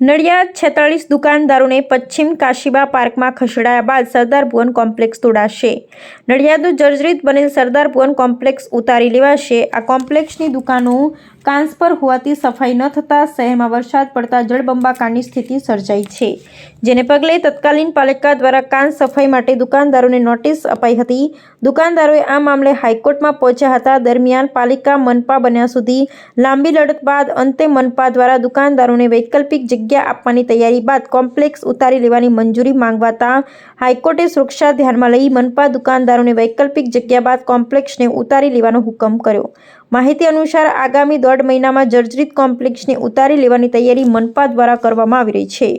નડિયાદ છેતાળીસ દુકાનદારોને પશ્ચિમ કાશીબા પાર્કમાં ખસેડાયા બાદ સરદાર ભુવન કોમ્પ્લેક્સ તોડાશે. નડિયાદનું જર્જરિત બનેલ સરદાર ભુવન કોમ્પ્લેક્સ ઉતારી લેવાશે. આ કોમ્પ્લેક્સની દુકાનો કાંસ પર હોવાથી સફાઈ ન થતાં શહેરમાં વરસાદ પડતા જળબંબાકારની સ્થિતિ સર્જાઈ છે, જેને પગલે તત્કાલીન પાલિકા દ્વારા કાંસ સફાઈ માટે દુકાનદારોને નોટિસ અપાઈ હતી. દુકાનદારોએ આ મામલે હાઈકોર્ટમાં પહોંચ્યા હતા. દરમિયાન પાલિકા મનપા બન્યા સુધી લાંબી લડત બાદ અંતે મનપા દ્વારા દુકાનદારોને વૈકલ્પિક જગ્યા આપવાની તૈયારી બાદ કોમ્પ્લેક્સ ઉતારી લેવાની મંજૂરી માંગવાતા હાઈકોર્ટે સુરક્ષા ધ્યાનમાં લઈ મનપા દુકાનદારોને વૈકલ્પિક જગ્યા બાદ કોમ્પ્લેક્ષને ઉતારી લેવાનો હુકમ કર્યો. માહિતી અનુસાર આગામી દોઢ મહિનામાં જર્જરિત કોમ્પ્લેક્સને ઉતારી લેવાની તૈયારી મનપા દ્વારા કરવામાં આવી રહી છે.